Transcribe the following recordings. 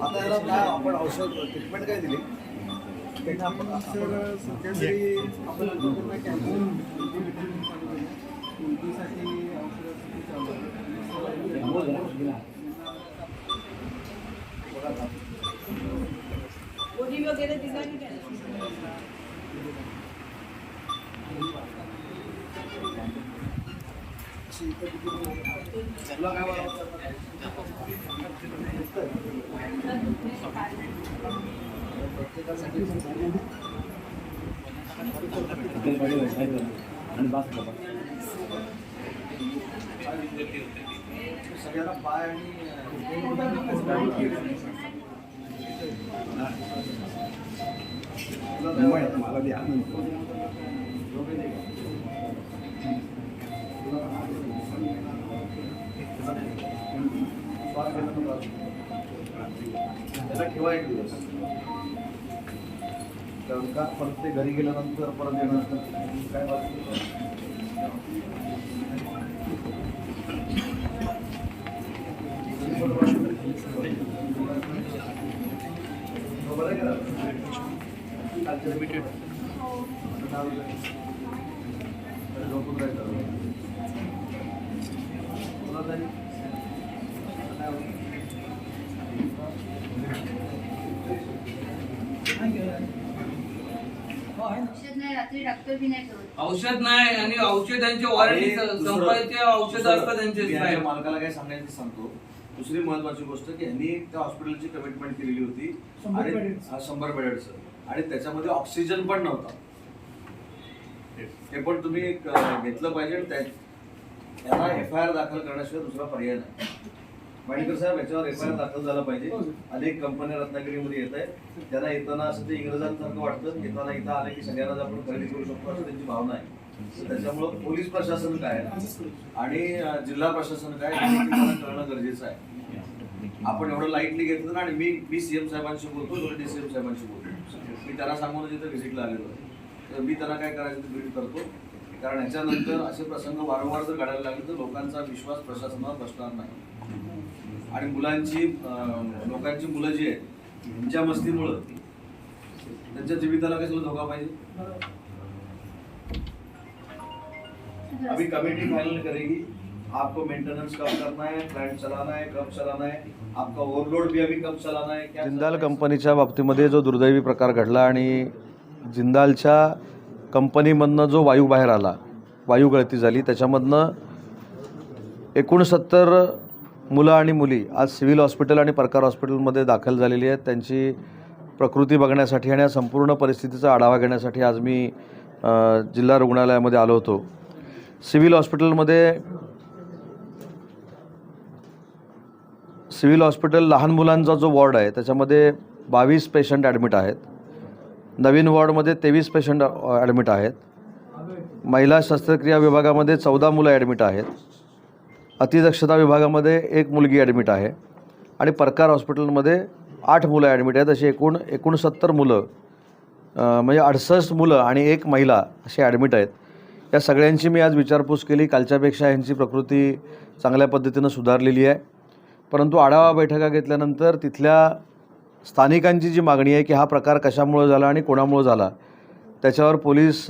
आता याला काय आपण औषध ट्रीटमेंट काय दिली त्यांना आपण सर सध्या तरी आपण पूर्ण कॅम्पेन औषधासाठी चालू आहे. गोळी वगैरे दिला की काय तुला काय वाटतं? आणि बास बाबा सगळ्यांना पाय आणि मला द्या त्याला ठेवा एक दिवस कारण का परत ते घरी गेल्यानंतर परत येणार काय बाकी बरं औषध नाही रात्री डॉक्टर बी नाही ठेवत औषध नाही आणि औषधांची वॉरंटी दुसरं- संपायचे औषध दुसरं, असतात त्यांचे मी साहेब. याच्या मालकाला काय सांगायचं सांगतो. दुसरी महत्वाची गोष्ट की यांनी त्या हॉस्पिटलची कमिटमेंट केलेली होती. शंभर आणि. हा, शंभर बेडेडचं आणि त्याच्यामध्ये ऑक्सिजन पण नव्हता. ते पण तुम्ही एक, अं, घेतलं पाहिजे. आणि त्या- त्याला एफ आय आर दाखल करण्याशिवाय दुसरा पर्याय नाही. माणिकर साहेब याच्यावर एफ आय आर दाखल झाला पाहिजे. अनेक कंपन्या रत्नागिरीमध्ये येत आहेत. त्यांना येताना असं ते इंग्रजांसारखं वाटतं. येताना इथं आले की सगळ्यांनाच आपण खरेदी करू शकतो असं त्यांची भावना आहे. त्याच्यामुळं पोलीस प्रशासन काय आणि जिल्हा प्रशासन काय करणं गरजेचं आहे. आपण एवढं लाईटली घेतलं ना आणि मी मी सीएम साहेबांशी बोलतो डी सीएम साहेबांशी बोलतो. मी त्यांना सांगून तिथं व्हिजिटला आलेलो आहे. तर मी त्यांना काय करायचं ते भेट करतो. कारण ह्याच्यानंतर असे प्रसंग वारंवार जर घडायला लागले तर लोकांचा विश्वास प्रशासनावर बसणार नाही. आणि मुलांची लोकांची मुलं जी आहेत ह्यांच्या मस्तीमुळं त्यांच्या जीविताला कशाला धोका पाहिजे? अभी कमेटी फाइनल करेगी. आपको मेंटेनेंस कब करना है? प्लांट चलाना है? कब चलाना है? आपका ओवरलोड भी अभी कब चलाना है? क्या जिंदाल कंपनीच्या बाबतीमध्ये जो दुर्दैवी प्रकार घडला आणि जिंदालच्या कंपनीमधनं जो वायू बाहेर आला वायू गळती झाली त्याच्यामधनं एकोणसत्तर मुलं आणि मुली आज सिव्हिल हॉस्पिटल आणि परकार हॉस्पिटलमध्ये दाखल झालेली आहेत. त्यांची प्रकृती बघण्यासाठी आणि या संपूर्ण परिस्थितीचा आढावा घेण्यासाठी आज मी जिल्हा रुग्णालयामध्ये आलो होतो. सिव्हिल हॉस्पिटलमध्ये सिव्हिल हॉस्पिटल लहान मुलांचा जो वॉर्ड आहे त्याच्यामध्ये बावीस पेशंट ॲडमिट आहेत. नवीन वॉर्डमध्ये तेवीस पेशंट ॲडमिट आहेत. महिला शस्त्रक्रिया विभागामध्ये चौदा मुलं ॲडमिट आहेत. अतिदक्षता विभागामध्ये एक मुलगी ॲडमिट आहे आणि परकार हॉस्पिटलमध्ये आठ मुलं ॲडमिट आहेत. अशी एकूण एकोणसत्तर मुलं म्हणजे अडसष्ट मुलं आणि एक महिला अशी ॲडमिट आहेत. या सगळ्यांची मी आज विचारपूस केली. कालच्यापेक्षा यांची प्रकृती चांगल्या पद्धतीनं सुधारलेली आहे. परंतु आढावा बैठका घेतल्यानंतर तिथल्या स्थानिकांची जी मागणी आहे की हा प्रकार कशामुळं झाला आणि कोणामुळं झाला त्याच्यावर पोलीस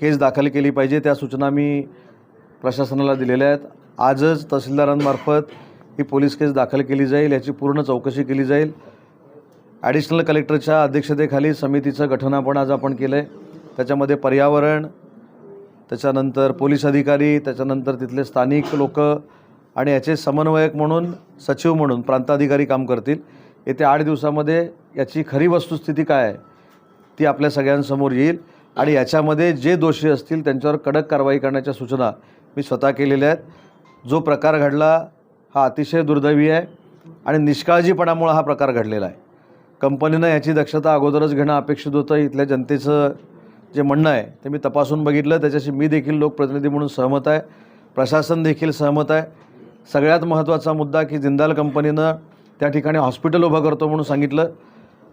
केस दाखल केली पाहिजे. त्या सूचना मी प्रशासनाला दिलेल्या आहेत. आजच तहसीलदारांमार्फत ही पोलीस केस दाखल केली जाईल याची पूर्ण चौकशी केली जाईल. ॲडिशनल कलेक्टरच्या अध्यक्षतेखाली समितीचं गठन आपण आज आपण केलं आहे त्याच्यामध्ये पर्यावरण त्याच्यानंतर पोलीस अधिकारी त्याच्यानंतर तिथले स्थानिक लोक आणि याचे समन्वयक म्हणून सचिव म्हणून प्रांताधिकारी काम करतील. येत्या आठ दिवसामध्ये याची खरी वस्तुस्थिती काय आहे ती आपल्या सगळ्यांसमोर येईल. आणि याच्यामध्ये जे दोषी असतील त्यांच्यावर कडक कारवाई करण्याच्या सूचना मी स्वतः केलेल्या आहेत. जो प्रकार घडला हा अतिशय दुर्दैवी आहे आणि निष्काळजीपणामुळं हा प्रकार घडलेला आहे. कंपनीनं याची दक्षता अगोदरच घेणं अपेक्षित होतं. इथल्या जनतेचं जे म्हणणं आहे ते मी तपासून बघितलं. त्याच्याशी मी देखील लोकप्रतिनिधी म्हणून सहमत आहे. प्रशासन देखील सहमत आहे. सगळ्यात महत्त्वाचा मुद्दा की जिंदाल कंपनीनं त्या ठिकाणी हॉस्पिटल उभं करतो म्हणून सांगितलं.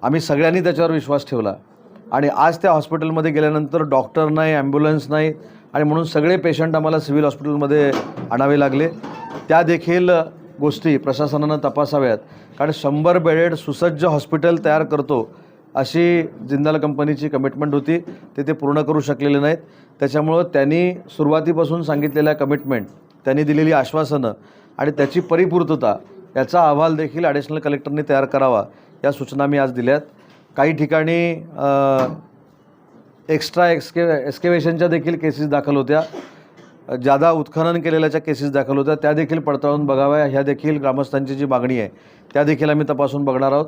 आम्ही सगळ्यांनी त्याच्यावर विश्वास ठेवला. आणि आज त्या हॉस्पिटलमध्ये गेल्यानंतर डॉक्टर नाही ॲम्ब्युलन्स नाही आणि म्हणून सगळे पेशंट आम्हाला सिव्हिल हॉस्पिटलमध्ये आणावे लागले. त्या देखील गोष्टी प्रशासनानं तपासाव्यात. कारण शंभर बेडेड सुसज्ज हॉस्पिटल तयार करतो अशी जिंदाल कंपनीची कमिटमेंट होती. ते ते पूर्ण करू शकलेले नाहीत. त्याच्यामुळं त्यांनी सुरुवातीपासून सांगितलेल्या कमिटमेंट त्यांनी दिलेली आश्वासनं आणि त्याची परिपूर्तता याचा अहवाल देखील ॲडिशनल कलेक्टरने तयार करावा या सूचना मी आज दिल्यात. काही ठिकाणी एक्स्ट्रा एक्सके एक्सकेवेशनच्या देखील केसेस दाखल होत्या. जादा उत्खनन केलेल्याच्या केसेस दाखल होत्या. त्या देखील पडताळून बघाव्या. ह्या देखील ग्रामस्थांची जी मागणी आहे त्या देखील आम्ही तपासून बघणार आहोत.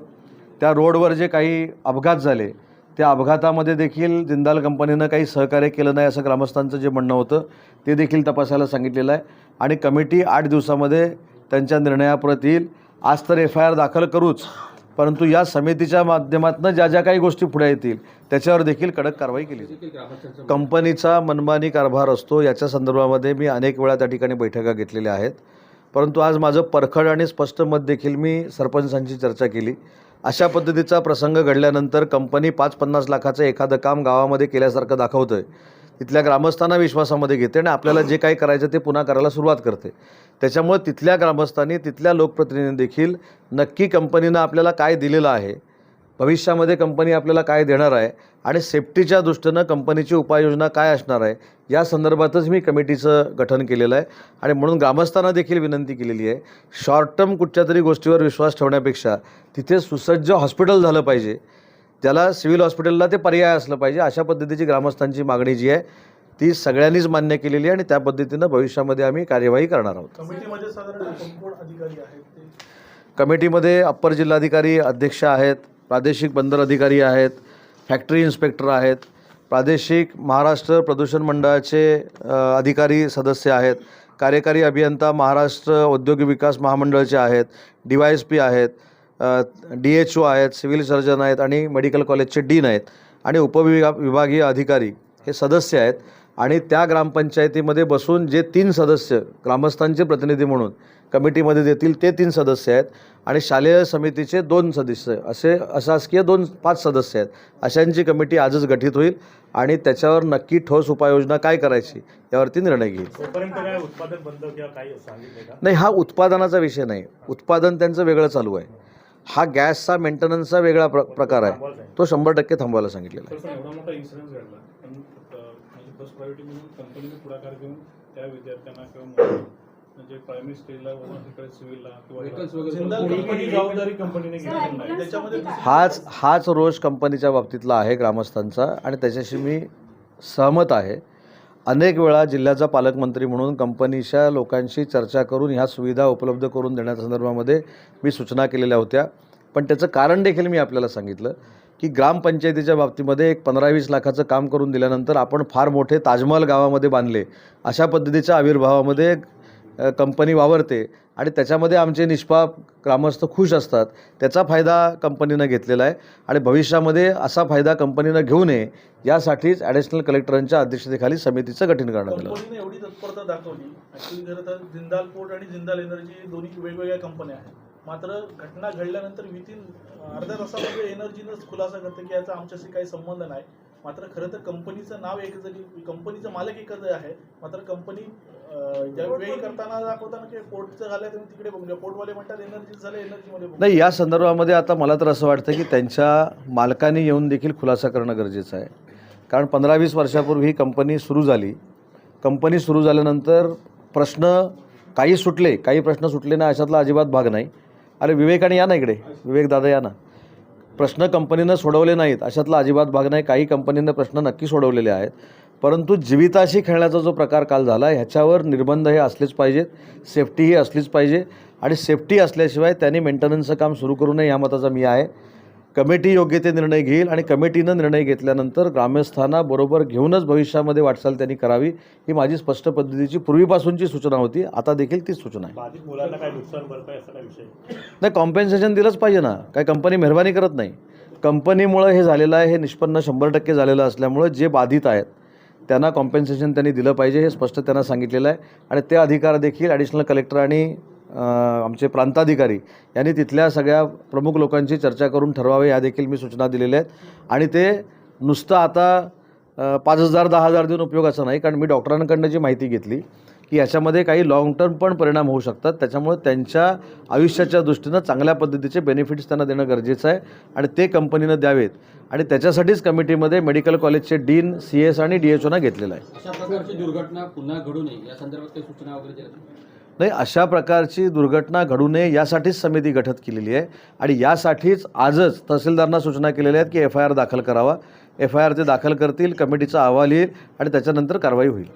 त्या रोडवर जे काही अपघात झाले त्या अपघातामध्ये देखील जिंदाल कंपनीनं काही सहकार्य केलं नाही असं ग्रामस्थांचं जे म्हणणं होतं ते देखील तपासायला सांगितलेलं आहे. आणि कमिटी आठ दिवसामध्ये त्यांच्या निर्णयाप्रत येईल आज तर एफ आय आर दाखल करूच परंतु या समितीच्या माध्यमातून ज्या ज्या काही गोष्टी पुढे येतील त्याच्यावर देखील कडक कारवाई केली जाईल. कंपनीचा मनमानी कारभार असतो याच्या संदर्भामध्ये मी अनेक वेळा त्या ठिकाणी बैठका घेतलेल्या आहेत. परंतु आज माझं परखड आणि स्पष्ट मत देखील मी सरपंचांची चर्चा केली. अशा पद्धतीचा प्रसंग घडल्यानंतर कंपनी पाच पन्नास लाखाचं एखादं काम गावामध्ये केल्यासारखं दाखवतं आहे तिथल्या ग्रामस्थांना विश्वासामध्ये घेते आणि आपल्याला जे काही करायचं ते पुन्हा करायला सुरुवात करते. त्याच्यामुळे तिथल्या ग्रामस्थांनी तिथल्या लोकप्रतिनिधी देखील नक्की कंपनीनं आपल्याला काय दिलेलं आहे भविष्यामध्ये कंपनी आपल्याला काय देणार आहे आणि सेफ्टीच्या दृष्टीनं कंपनीची उपाययोजना काय असणार आहे या संदर्भातच मी कमिटीचं गठन केलेलं आहे. आणि म्हणून ग्रामस्थांना देखील विनंती केलेली आहे शॉर्ट टर्म कुठच्या तरी गोष्टीवर विश्वास ठेवण्यापेक्षा तिथे सुसज्ज हॉस्पिटल झालं पाहिजे. त्याला सिव्हिल हॉस्पिटलला ते पर्याय असलं पाहिजे. अशा पद्धतीची ग्रामस्थांची मागणी जी आहे ती सगळ्यांनीच मान्य केलेली आहे आणि त्या पद्धतीनं भविष्यामध्ये आम्ही कार्यवाही करणार आहोत. कमिटीमध्ये अप्पर जिल्हाधिकारी अध्यक्ष आहेत प्रादेशिक बंदर अधिकारी आहेत फॅक्टरी इन्स्पेक्टर आहेत प्रादेशिक महाराष्ट्र प्रदूषण मंडळाचे अधिकारी सदस्य आहेत कार्यकारी अभियंता महाराष्ट्र औद्योगिक विकास महामंडळाचे आहेत डी वाय एस पी आहेत डी एच ओ आहेत सिव्हिल सर्जन आहेत आणि मेडिकल कॉलेजचे डीन आहेत आणि उपविभा विभागीय अधिकारी हे सदस्य आहेत आणि त्या ग्रामपंचायतीमध्ये बसून जे तीन सदस्य ग्रामस्थांचे प्रतिनिधी म्हणून कमिटीमध्ये देतील ते तीन सदस्य आहेत आणि शालेय समितीचे दोन सदस्य असे अशासकीय दोन पाच सदस्य आहेत. अशांची कमिटी आजच गठीत होईल आणि त्याच्यावर नक्की ठोस उपाययोजना काय करायची यावरती निर्णय घेईल. नाही हा उत्पादनाचा विषय नाही. उत्पादन त्यांचं वेगळं चालू आहे. हा गॅसचा मेंटेनन्सचा वेगळा प्र प्रकार आहे. तो शंभर टक्के थांबवायला सांगितलेला आहे. म्हणजे फर्स्ट प्रायोरिटी म्हणून कंपनीने पुढाकार घेऊन त्या विद्यार्थ्यांना किंवा मुलांना म्हणजे हाच हाच रोष कंपनीच्या बाबतीतला आहे ग्रामस्थांचा आणि त्याच्याशी मी सहमत आहे. अनेक वेळा जिल्ह्याचा पालकमंत्री म्हणून कंपनीच्या लोकांशी चर्चा करून ह्या सुविधा उपलब्ध करून देण्याच्या संदर्भामध्ये मी सूचना केलेल्या होत्या. पण त्याचं कारण देखील मी आपल्याला सांगितलं की ग्रामपंचायतीच्या बाबतीमध्ये एक पंधरा वीस लाखाचं काम करून दिल्यानंतर आपण फार मोठे ताजमहल गावामध्ये बांधले. अशा पद्धतीच्या आविर्भावामध्ये कंपनी वावरते आणि त्याच्यामध्ये आमचे निष्पाप ग्रामस्थ खुश असतात. त्याचा फायदा कंपनीनं घेतलेला आहे आणि भविष्यामध्ये असा फायदा कंपनीनं घेऊ नये यासाठीच ॲडिशनल कलेक्टरांच्या अध्यक्षतेखाली समितीचं गठीण करण्यात आलं. एवढी तत्परता दाखवली. खरं तर जिंदाल पोर्ट आणि जिंदाल एनर्जी दोन्ही वेगवेगळ्या कंपन्या आहेत. मात्र घटना घडल्यानंतर विथिन अर्ध्या तासामध्ये एनर्जीनंच खुलासा करते की याचा आमच्याशी काही संबंध नाही. मात्र खरं तर कंपनीचं नाव एक जरी कंपनीचं मालक एकच आहे. मात्र कंपनी वेळी करताना दाखवताना की पोर्टचं झालं तुम्ही तिकडे बघूया पोर्टवाले म्हणतात एनर्जी झालं एनर्जीमध्ये बघूया नाही या संदर्भामध्ये आता मला तर असं वाटतं की त्यांच्या मालकाने येऊन देखील खुलासा करणं गरजेचं आहे. कारण पंधरा वीस वर्षापूर्वी ही कंपनी सुरू झाली. कंपनी सुरू झाल्यानंतर प्रश्न काही सुटले काही प्रश्न सुटले नाही अशातला अजिबात भाग नाही. अरे विवेकाने या ना इकडे? विवेक दादा या ना? प्रश्न कंपनीनं सोडवले नाहीत अशातला अजिबात भाग नाही. काही कंपनीनं प्रश्न नक्की सोडवलेले आहेत. परंतु जीविताशी खेळण्याचा जो प्रकार काल झाला ह्याच्यावर निर्बंध हे असलेच पाहिजेत सेफ्टी ही असलीच पाहिजे आणि सेफ्टी असल्याशिवाय त्यांनी मेंटेनन्सचं काम सुरू करू नये या मताचा मी आहे. कमिटी योग्य ते निर्णय घेईल आणि कमिटीनं निर्णय घेतल्यानंतर ग्रामस्थांना बरोबर घेऊनच भविष्यामध्ये वाटचाल त्यांनी करावी ही माझी स्पष्ट पद्धतीची पूर्वीपासूनची सूचना होती आता देखील तीच सूचना आहे. नाही कॉम्पेन्सेशन दिलंच पाहिजे ना. काय कंपनी मेहरबानी करत नाही. कंपनीमुळं हे झालेलं आहे हे निष्पन्न शंभर टक्के झालेलं असल्यामुळं जे बाधित आहेत त्यांना कॉम्पेन्सेशन त्यांनी दिलं पाहिजे हे स्पष्ट त्यांना सांगितलेलं आहे. आणि ते अधिकार देखील ॲडिशनल कलेक्टर आणि आमचे प्रांताधिकारी यांनी तिथल्या सगळ्या प्रमुख लोकांची चर्चा करून ठरवावे या देखील मी सूचना दिलेल्या आहेत. आणि ते नुसतं आता पाच हजार दहा हजार देऊन उपयोगाचं नाही कारण मी डॉक्टरांकडनं जी माहिती घेतली की याच्यामध्ये काही लाँग टर्म पण परिणाम होऊ शकतात. त्याच्यामुळे त्यांच्या आयुष्याच्या दृष्टीनं चांगल्या पद्धतीचे बेनिफिट्स त्यांना देणं गरजेचं आहे आणि ते कंपनीनं द्यावेत. आणि त्याच्यासाठीच कमिटीमध्ये मेडिकल कॉलेजचे डीन सी एस आणि डी एच ओना घेतलेलं आहे. अशा प्रकारची दुर्घटना पुन्हा घडू नये या संदर्भात काही सूचना वगैरे नाही अशा प्रकारची दुर्घटना घडू नये यासाठीच समिती गठीत केलेली आहे. आणि यासाठीच आजच तहसीलदारांना सूचना केलेल्या आहेत की एफ आय आर दाखल करावा. एफ आय आर ते दाखल करतील कमिटीचा अहवाल येईल आणि त्याच्यानंतर कारवाई होईल.